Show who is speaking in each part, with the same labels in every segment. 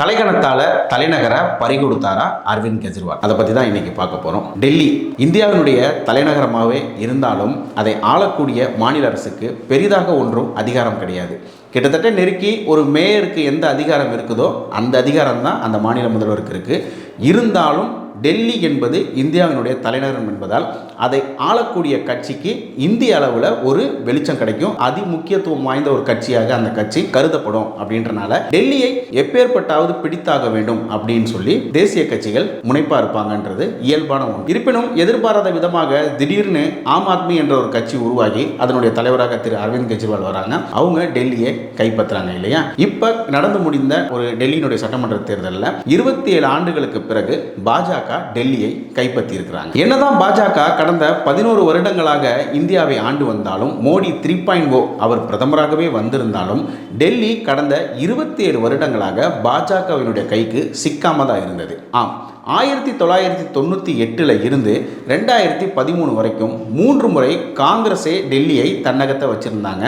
Speaker 1: தலைகணத்தால தலைநகரை பறிகொடுத்தாரா அரவிந்த் கெஜ்ரிவால். அதை பற்றி தான் இன்னைக்கு பார்க்க போகிறோம் டெல்லி இந்தியாவினுடைய தலைநகரமாகவே இருந்தாலும் அதை ஆளக்கூடிய மாநில அரசுக்கு பெரிதாக ஒன்றும் அதிகாரம் கிடையாது. கிட்டத்தட்ட நெருக்கி ஒரு மேயருக்கு எந்த அதிகாரம் இருக்குதோ அந்த அதிகாரம் தான் அந்த மாநில முதல்வருக்கு இருக்குது இருந்தாலும் டெல்லி என்பது இந்தியாவினுடைய தலைநகரம் என்பதால் அதை ஆளக்கூடிய கட்சிக்கு இந்திய அளவில் ஒரு வெளிச்சம் கிடைக்கும். அதிமுக்கியத்துவம் வாய்ந்த ஒரு கட்சியாக அந்த கட்சி கருதப்படும் அப்படின்றனால டெல்லியை எப்பேற்பட்டாவது பிடித்தாக வேண்டும் அப்படின்னு சொல்லி தேசிய கட்சிகள் முனைப்பா இருப்பாங்கன்றது இயல்பான ஒன்று. இருப்பினும் எதிர்பாராத விதமாக திடீர்னு ஆம் ஆத்மி என்ற ஒரு கட்சி உருவாகி அதனுடைய தலைவராக திரு அரவிந்த் கெஜ்ரிவால் வராங்க. அவங்க டெல்லியை கைப்பற்றுறாங்க இல்லையா? இப்ப நடந்து முடிந்த ஒரு டெல்லியினுடைய சட்டமன்ற தேர்தலில் இருபத்தி ஏழு ஆண்டுகளுக்கு பிறகு பாஜக டெல்லியை கைப்பற்றியிருக்கிறாங்க. என்னதான் பாஜக கடந்த பதினோரு வருடங்களாக இந்தியாவை ஆண்டு வந்தாலும் மோடி த்ரீ பாயிண்ட் ஓ அவர் பிரதமராகவே வந்திருந்தாலும் டெல்லி கடந்த இருபத்தி ஏழு வருடங்களாக பாஜகவினுடைய கைக்கு சிக்காம தான் இருந்தது. ஆம் ஆயிரத்தி தொள்ளாயிரத்தி தொண்ணூற்றி எட்டில் இருந்து ரெண்டாயிரத்தி பதிமூணு வரைக்கும் மூன்று முறை காங்கிரஸே டெல்லியை தன்னகத்தை வச்சுருந்தாங்க.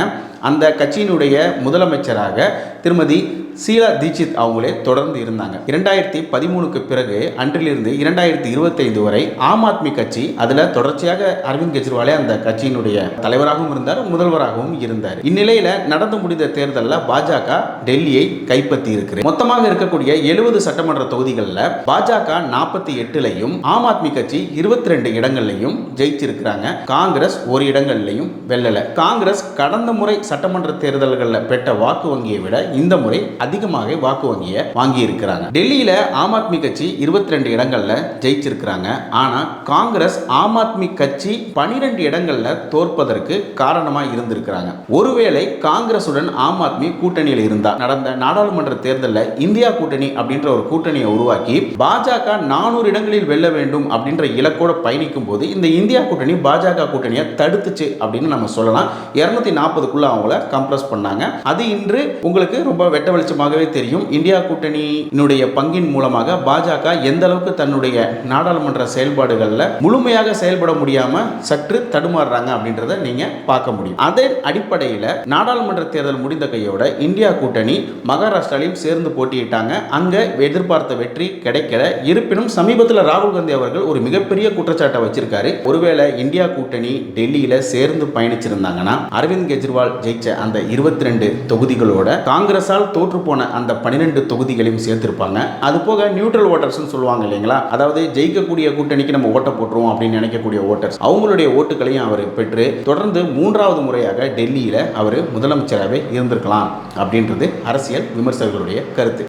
Speaker 1: அந்த கட்சியினுடைய முதலமைச்சராக திருமதி சீலா தீட்சித் அவங்களே தொடர்ந்து இருந்தாங்க. இரண்டாயிரத்தி பதிமூணுக்கு பிறகு அன்றிலிருந்து இரண்டாயிரத்தி இருபத்தைந்து வரை ஆம் ஆத்மி கட்சி அதில் தொடர்ச்சியாக அரவிந்த் கெஜ்ரிவாலே அந்த கட்சியினுடைய தலைவராகவும் இருந்தார் முதல்வராகவும் இருந்தார். இந்நிலையில் நடந்து முடிந்த தேர்தலில் பாஜக டெல்லியை கைப்பற்றி இருக்கிறது மொத்தமாக இருக்கக்கூடிய எழுபது சட்டமன்ற தொகுதிகளில் பாஜக நாற்பத்தி எட்டுலையும் ஆம் ஆத்மி கட்சி இருபத்தி ரெண்டு இடங்கள்லையும் ஜெயிச்சிருக்கிறாங்க. காங்கிரஸ் ஒரு இடங்கள்லையும் வெல்லல. காங்கிரஸ் கடந்த முறை சட்டமன்ற தேர்தல்களில் பெற்ற வாக்கு வங்கியை விட இந்த முறை அதிகமாக வாக்கு வங்கியை வாங்கி இருக்கிறாங்க டெல்லியில ஆம் ஆத்மி கட்சி இருபத்தி ரெண்டு இடங்கள்ல ஜெயிச்சிருக்கிறாங்க. ஆனா காங்கிரஸ் ஆம் ஆத்மி கட்சி பனிரெண்டு இடங்கள்ல தோற்பதற்கு காரணமா இருந்திருக்கிறாங்க. ஒருவேளை காங்கிரசுடன் ஆம் ஆத்மி கூட்டணியில் இருந்தா நடந்த நாடாளுமன்ற தேர்தலில் இந்தியா கூட்டணி அப்படின்ற ஒரு கூட்டணியை உருவாக்கி பாஜக நானூறு இடங்களில் வெல்ல வேண்டும் அப்படின்ற இலக்கோட பயணிக்கும் போது இந்த இந்தியா கூட்டணி பாஜக கூட்டணியை தடுத்துச்சு அப்படின்னு நம்ம சொல்லலாம். இருநூத்தி நாற்பதுக்குள்ள அவங்கள கம்ப்ரஸ் பண்ணாங்க. அது இன்று உங்களுக்கு ரொம்ப வெட்ட வெளிச்சமாகவே தெரியும். இந்தியா கூட்டணியினுடைய பங்கின் மூலமாக பாஜக எந்த அளவுக்கு தன்னுடைய நாடாளுமன்ற செயல்பாடுகளில் முழுமையாக செயல்பட முடியாம சற்று தடுமாறுறாங்க அப்படின்றத நீங்க பார்க்க முடியும். அதன் அடிப்படையில் நாடாளுமன்ற தேர்தல் முடிந்த கையோட இந்தியா கூட்டணி மகாராஷ்டிராலையும் சேர்ந்து போட்டியிட்டாங்க. அங்க எதிர்பார்த்த வெற்றி கிடைக்கல. இருப்பினும் சமீபத்தில் ராகுல் காந்தி அவர்கள் ஒரு மிகப்பெரிய குற்றச்சாட்டை வச்சிருக்காரு. ஒருவேளை இந்தியா கூட்டணி டெல்லியில சேர்ந்து பயணிச்சிருந்தாங்கன்னா அரவிந்த் கெஜ்ரிவால் ஜெயிச்ச அந்த இருபத்தி ரெண்டு தொகுதிகளோட காங்கிரஸால் தோற்று போன அந்த பன்னிரெண்டு தொகுதிகளையும் சேர்த்திருப்பாங்க. அது போக நியூட்ரல் ஓட்டர்ஸ்னு சொல்லுவாங்க இல்லைங்களா? அதாவது ஜெயிக்கக்கூடிய கூட்டணிக்கு நம்ம ஓட்ட போட்டுருவோம் அப்படின்னு நினைக்கக்கூடிய ஓட்டர்ஸ் அவங்களுடைய ஓட்டுகளையும் அவர் பெற்று தொடர்ந்து மூன்றாவது முறையாக டெல்லியில் அவர் முதலமைச்சராகவே இருந்திருக்கலாம் அப்படின்றது அரசியல் விமர்சகர்களுடைய கருத்து.